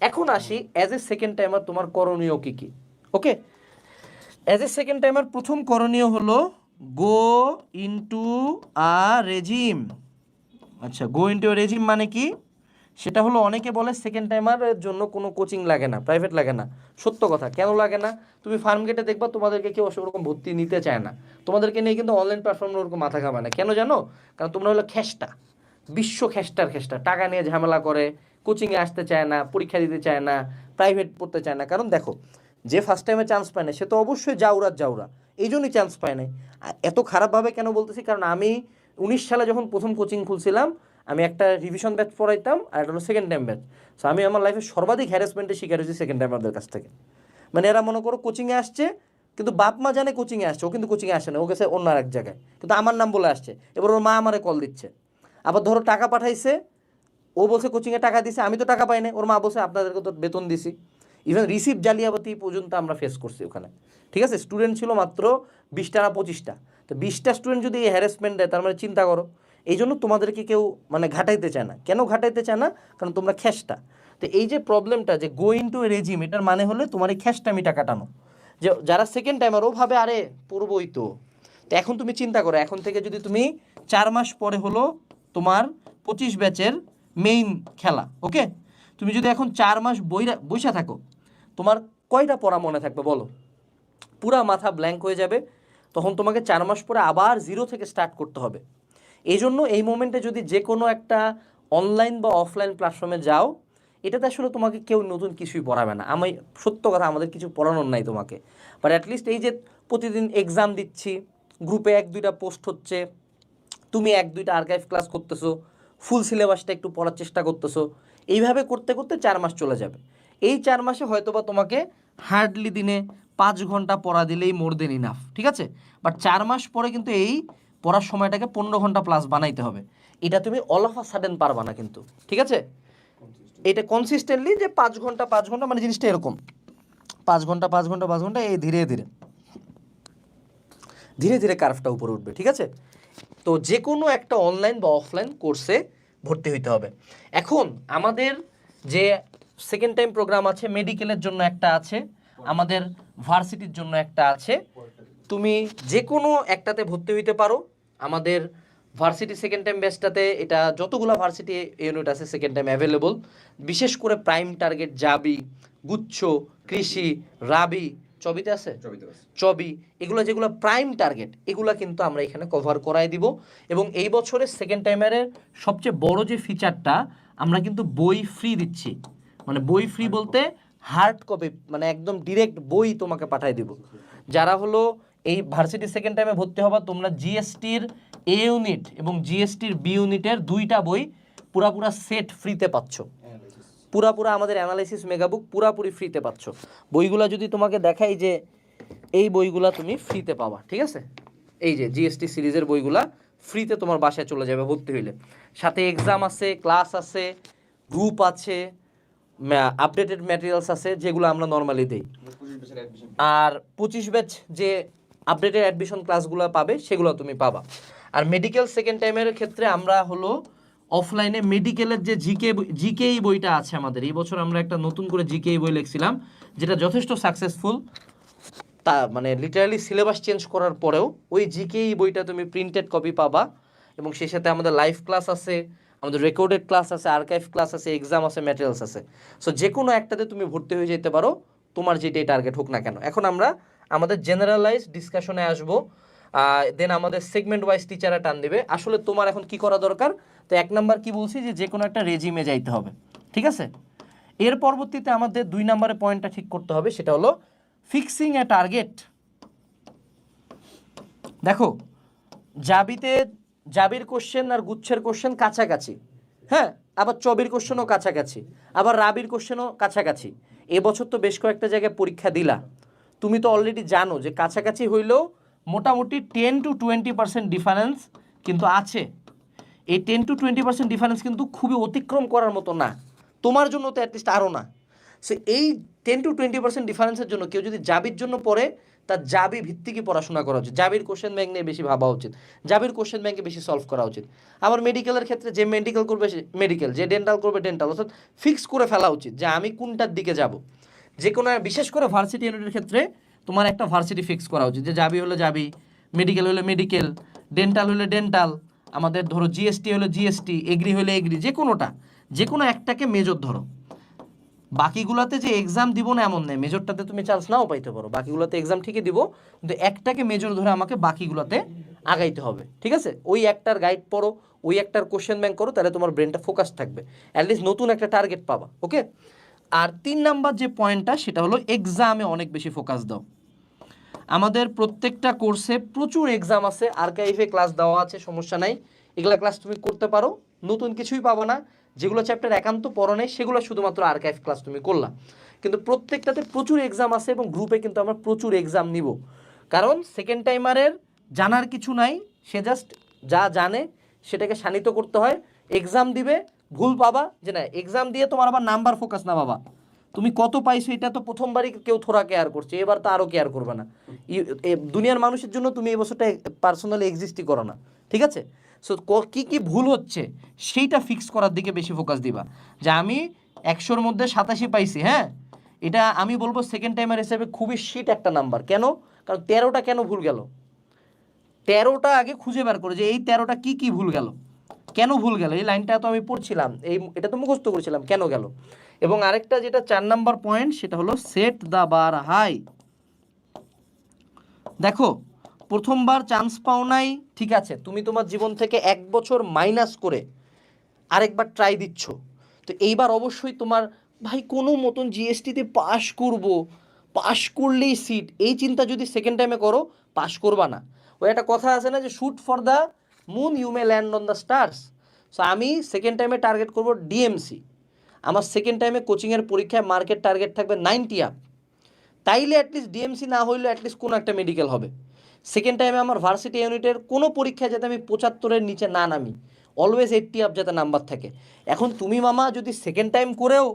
এখন আসি as a second timer তোমার করণীয় কি কি? Okay as a second timer প্রথম করণীয় হলো গো ইনটু আ রেজিম আচ্ছা গো ইনটু রেজিম মানে কি? সেটা হলো অনেকে বলে সেকেন্ড টাইমারের জন্য কোনো কোচিং লাগে না প্রাইভেট লাগে না। সত্য কথা, কেন লাগে না? তুমি ফার্ম গেটে দেখবা তোমাদেরকে কেউ ওরকম ভর্তি নিতে চায় না। তোমাদেরকে নিয়ে কিন্তু অনলাইন প্ল্যাটফর্মে ওরকম মাথা ঘামায় না। কেন জানো? কারণ তোমরা হলো খেসটা বিশ্ব খেসটার খেসটা টাকা নিয়ে ঝামেলা করে কোচিংয়ে আসতে চায় না, পরীক্ষা দিতে চায় না প্রাইভেট পড়তে চায় না। কারণ দেখো, যে ফার্স্ট টাইমে চান্স পায় না সে তো অবশ্যই জাউরার জাউরা এই জন্যই চান্স পায় নাই। এত খারাপভাবে কেন বলতেছি? কারণ আমি উনিশ সালে যখন প্রথম কোচিং খুলছিলাম, আমি একটা রিভিশন ব্যাচ পড়াইতাম আর একটা হলো সেকেন্ড টাইম ব্যাচ সো আমি আমার লাইফে সর্বাধিক হ্যারাসমেন্টের শিকার হয়েছি সেকেন্ড টাইমারদের কাছ থেকে। মানে এরা মনে করো কোচিংয়ে আসছে, কিন্তু বাপ মা জানে কোচিংয়ে আসছে, ও কিন্তু কোচিংয়ে আসে না, ও গেছে অন্য এক জায়গায়। কিন্তু আমার নাম বলে আসছে। এবার ওর মা আমারে কল দিচ্ছে। আবার ধরো টাকা পাঠাইছে ও বলছে কোচিংয়ে টাকা দিছে, আমি তো টাকা পাই না ওর মা বলছে, আপনাদেরকে তো বেতন দিছি। ইভেন রিসিভ জালিয়াবাতি পর্যন্ত আমরা ফেস করছি ওখানে। ঠিক আছে? স্টুডেন্ট ছিল মাত্র বিশটা না পঁচিশটা। তো বিশটা স্টুডেন্ট যদি এই হ্যারাসমেন্ট দেয়, তার মানে চিন্তা করো, এই জন্য তোমাদেরকে কেউ মানে ঘাটাইতে চায় না। কেন ঘাটাইতে চায় না? কারণ তোমরা খ্যাসটা তো এই যে প্রবলেমটা যে গোয়িং টু রেজিম এটার মানে হলে তোমার এই খ্যাসটা খ্যাসটামিটা কাটানো যে যারা সেকেন্ড টাইমার ও ভাবে, আরে, পড়বই তো। তো এখন তুমি চিন্তা করো, এখন থেকে যদি তুমি চার মাস পরে হলো তোমার পঁচিশ ব্যাচের মেইন খেলা ওকে তুমি যদি এখন চার মাস বইরা, বইসা থাকো, তোমার কয়টা পড়া মনে থাকবে বলো? পুরা মাথা ব্ল্যাঙ্ক হয়ে যাবে, তখন তোমাকে চার মাস পরে আবার জিরো থেকে স্টার্ট করতে হবে। এই জন্য এই মোমেন্টে যদি যে কোনো একটা অনলাইন বা অফলাইন প্ল্যাটফর্মে যাও, এটাতে আসলে তোমাকে কেউ নতুন কিছুই পড়াবে না। আমি, সত্য কথা, আমাদের কিছু পড়ানোর নাই তোমাকে। বাট অ্যাটলিস্ট এই যে প্রতিদিন এক্সাম দিচ্ছি গ্রুপে এক দুইটা পোস্ট হচ্ছে, তুমি এক দুইটা আর্কাইভ ক্লাস করতেছো ফুল সিলেবাসটা একটু পড়ার চেষ্টা করতেছো। এইভাবে করতে করতে চার মাস চলে যাবে। এই চার মাসে হয়তোবা তোমাকে হার্ডলি দিনে পাঁচ ঘণ্টা পড়া দিলেই মোর দেন ইনাফ ঠিক আছে? বাট চার মাস পরে কিন্তু এই পড়ার সময়টাকে পনেরো ঘণ্টা প্লাস বানাইতে হবে। এটা তুমি অল অফ আ সাডেন পারবা না কিন্তু, ঠিক আছে? এটা কনসিস্টেন্টলি যে পাঁচ ঘণ্টা পাঁচ ঘণ্টা মানে জিনিসটা এরকম। পাঁচ ঘণ্টা পাঁচ ঘণ্টা পাঁচ ঘণ্টা, এই ধীরে ধীরে। ধীরে ধীরে কার্ভটা উপরে উঠবে, ঠিক আছে? তো যে কোনো একটা অনলাইন বা অফলাইন কোর্সে ভর্তি হইতে হবে। এখন আমাদের যে সেকেন্ড টাইম প্রোগ্রাম আছে মেডিকেলের জন্য একটা আছে, আমাদের ভার্সিটির জন্য একটা আছে। তুমি যে কোনো একটাতে ভর্তি হইতে পারো। আমাদের ভার্সিটি সেকেন্ড টাইম ব্যাচটাতে এটা যতগুলো ভার্সিটি ইউনিট আছে সেকেন্ড টাইম অ্যাভেলেবল বিশেষ করে প্রাইম টার্গেট জাবি, গুচ্ছ, কৃষি, রাবি চবিতে আছে? চবি এগুলো যেগুলো প্রাইম টার্গেট এগুলো কিন্তু আমরা এখানে কভার করাই দিব। এবং এই বছরের সেকেন্ড টাইমারের সবচেয়ে বড় যে ফিচারটা আমরা কিন্তু বই ফ্রি দিচ্ছি। মানে বই ফ্রি বলতে হার্ড কপি মানে একদম ডিরেক্ট বই তোমাকে পাঠাই দিব। যারা হলো এই ভার্সিটি সেকেন্ড টাইমে ভর্তি হবা তোমরা জিএসটির এ ইউনিট এবং জিএসটির বি ইউনিটের দুইটা বই পুরা পুরা সেট ফ্রিতে পাচ্ছ। পুরা পুরা আমাদের অ্যানালাইসিস মেগাবুক পুরাপুরি ফ্রিতে পাচ্ছ। বইগুলা যদি তোমাকে দেখাই যে এই বইগুলা তুমি ফ্রিতে পাবা, ঠিক আছে? এই যে জিএসটি সিরিজের বইগুলা ফ্রিতে তোমার বাসায় চলে যাবে ভর্তি হইলে। সাথে এক্সাম আছে ক্লাস আছে গ্রুপ আছে আপডেটেড ম্যাটেরিয়ালস আছে, যেগুলো আমরা নর্মালি দিই। আর পঁচিশ ব্যাচ যে আপডেটেড অ্যাডমিশন ক্লাসগুলো পাবে, সেগুলো তুমি পাবা। আর মেডিকেল সেকেন্ড টাইমের ক্ষেত্রে আমরা হলো অফলাইনে মেডিকেলের যে জিকে জিকেই বইটা আছে আমাদের, এই বছর আমরা একটা নতুন করে জিকেই বই লিখছিলাম, যেটা যথেষ্ট সাকসেসফুল তা মানে লিটারালি সিলেবাস চেঞ্জ করার পরেও ওই জিকেই বইটা তুমি প্রিন্টেড কপি পাবা এবং সেই সাথে আমাদের লাইভ ক্লাস আছে, আমাদের রেকর্ডেড ক্লাস আছে আর্কাইভ ক্লাস আছে এক্সাম আছে ম্যাটেরিয়ালস আছে। সো যে কোনো একটাতে তুমি ভর্তি হয়ে যেতে পারো, তোমার যেটাই টার্গেট হোক না কেন। এখন আমরা আমাদের জেনারেলাইজ ডিসকাশনে আসব। দেন আমাদের সেগমেন্ট ওয়াইজ টিচাররা টান দিবে। আসলে তোমার এখন কি করা দরকার? তো এক নাম্বার কি বলছি যে যে কোনো একটা রেজিমে যাইতে হবে। ঠিক আছে? এর পরবর্তীতে আমাদের দুই নম্বরের পয়েন্টটা ঠিক করতে হবে, সেটা হলো ফিক্সিং এ টার্গেট দেখো জাবিতে জাবির কোশ্চেন আর গুচ্ছের কোশ্চেন কাছাকাছি। হ্যাঁ আবার চবির কোশ্চেনও কাছাকাছি। আবার রাবির কোশ্চেনও কাছাকাছি। এবছর তো বেশ কয়েকটা জায়গায় পরীক্ষা দিলা। তুমি তো অলরেডি জানো যে কাছাকাছি হইলেও মোটামুটি ten to twenty percent difference কিন্তু আছে। এই ten to twenty percent difference কিন্তু খুবই অতিক্রম করার মতো না। তোমার জন্য তো অ্যাটলিস্ট আরও না। সো এই টেন টু টোয়েন্টি পার্সেন্ট ডিফারেন্সের জন্য কেউ যদি জাবির জন্য পড়ে, তার জাবি ভিত্তিকই পড়াশোনা করা উচিত। জাবির কোশ্চেন ব্যাংক নিয়ে বেশি ভাবা উচিত। জাবির কোশ্চেন ব্যাংকে বেশি সলভ করা উচিত। আবার মেডিকেলের ক্ষেত্রে যে মেডিকেল করবে মেডিকেল যে ডেন্টাল করবে ডেন্টাল অর্থাৎ ফিক্স করে ফেলা উচিত যে আমি কোনটার দিকে যাব। যে কোনো বিশেষ করে ভার্সিটি ইউনিটের ক্ষেত্রে তোমার একটা ভার্সিটি ফিক্স করা উচিত যে যাবি হলে যাবি মেডিকেল হলে মেডিকেল ডেন্টাল হলে ডেন্টাল আমাদের ধরো জিএসটি হলে জিএসটি এগ্রি হলে এগ্রি যে কোনোটা, যে কোনো একটাকে মেজর ধরো। বাকিগুলোতে যে এক্সাম দিব না এমন নেই মেজরটাতে তুমি চান্স নাও পাইতে পারো, বাকিগুলোতে এক্সাম ঠিকই দিব, কিন্তু একটাকে মেজর ধরে আমাকে বাকিগুলোতে আগাইতে হবে, ঠিক আছে? ওই একটার গাইড পড়ো, ওই একটার কোশ্চেন ব্যাংক করো, তাহলে তোমার ব্রেনটা ফোকাস থাকবে। অ্যাটলিস্ট নতুন একটা টার্গেট পাবা ওকে আর তিন নাম্বার যে পয়েন্টটা সেটা হলো এক্সামে অনেক বেশি ফোকাস দাও। আমাদের প্রত্যেকটা কোর্সে প্রচুর এক্সাম আছে আর্কাইভে ক্লাস দেওয়া আছে, সমস্যা নাই। এগুলা ক্লাস তুমি করতে পারো, নতুন কিছুই পাবো না। যেগুলো চ্যাপ্টার একান্ত পড়ো নেই, সেগুলো শুধুমাত্র আর্কাইভ ক্লাস তুমি করলা। কিন্তু প্রত্যেকটাতে প্রচুর এক্সাম আছে এবং গ্রুপে কিন্তু আমরা প্রচুর এক্সাম নিব। কারণ সেকেন্ড টাইমারের জানার কিছু নাই, সে জাস্ট যা জানে, সেটাকে শানিত করতে হয়। এক্সাম দিবে, ভুল পাবা, যে না এক্সাম দিয়ে তোমার আবার নাম্বার ফোকাস না বাবা তুমি কত পাইছো, এটা তো প্রথমবারই কেউ থোড়া কেয়ার করছে, এবার তো আরও কেয়ার করবে না। দুনিয়ার মানুষের জন্য তুমি এই বছরটা পার্সোনালি এক্সিস্টই করো না, ঠিক আছে? সো কী কী ভুল হচ্ছে, সেইটা ফিক্স করার দিকে বেশি ফোকাস দিবা। যে আমি একশোর মধ্যে সাতাশি পাইছি হ্যাঁ? এটা আমি বলব সেকেন্ড টাইমার হিসেবে খুবই শিট একটা নাম্বার কেন? কারণ তেরোটা কেন ভুল গেল? তেরোটা আগে খুঁজে বার করে যে এই তেরোটা কি কি ভুল গেল? কেন ভুল গেল? এই লাইনটা তো আমি পড়ছিলাম। এই এটা তো মুখস্থ করেছিলাম, কেন গেল? এবং আরেকটা যেটা চার নাম্বার পয়েন্ট সেটা হলো সেট দ্য বার হাই দেখো, প্রথমবার চান্স পাও নাই, ঠিক আছে, তুমি তোমার জীবন থেকে এক বছর মাইনাস করে আরেকবার ট্রাই দিচ্ছ। তো এইবার অবশ্যই তোমার, ভাই, কোনো মতন জিএসটিতে পাশ করব পাশ করলেই সিট এই চিন্তা যদি সেকেন্ড টাইমে করো পাশ করবা না। ওই একটা কথা আছে না যে shoot for the moon you may land on the stars so আমি সেকেন্ড টাইমে টার্গেট করব ডিএমসি আমার সেকেন্ড টাইমে কোচিংয়ের পরীক্ষায় মার্কেট টার্গেট থাকবে নাইনটি আপ তাইলে অ্যাটলিস্ট ডিএমসি না হইলেও অ্যাটলিস্ট কোনো একটা মেডিকেল হবে। সেকেন্ড টাইমে আমার ভার্সিটি ইউনিটের কোনো পরীক্ষায় যাতে আমি পঁচাত্তরের নিচে না নামি। অলওয়েজ এইটটি আপ যাতে নাম্বার থাকে। এখন তুমি মামা যদি সেকেন্ড টাইম করেও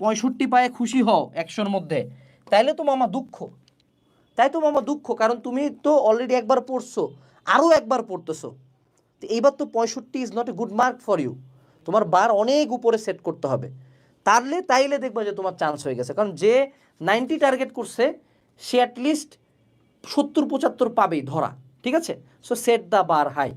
পঁয়ষট্টি পায়ে খুশি হও একশোর মধ্যে, তাইলে তো মামা দুঃখ। তাই তো মামা দুঃখ, কারণ তুমি তো অলরেডি একবার পড়ছো, আরও একবার পড়তেছো। তো এইবার তো পঁয়ষট্টি is not a good mark for you তোমার বার অনেক উপরে সেট করতে হবে। তাহলে তাইলে দেখবা যে তোমার চান্স হয়ে গেছে। কারণ যে নাইনটি টার্গেট করছে, সে অ্যাটলিস্ট সত্তর, পঁচাত্তর পাবেই ধরা। ঠিক আছে? So set the bar high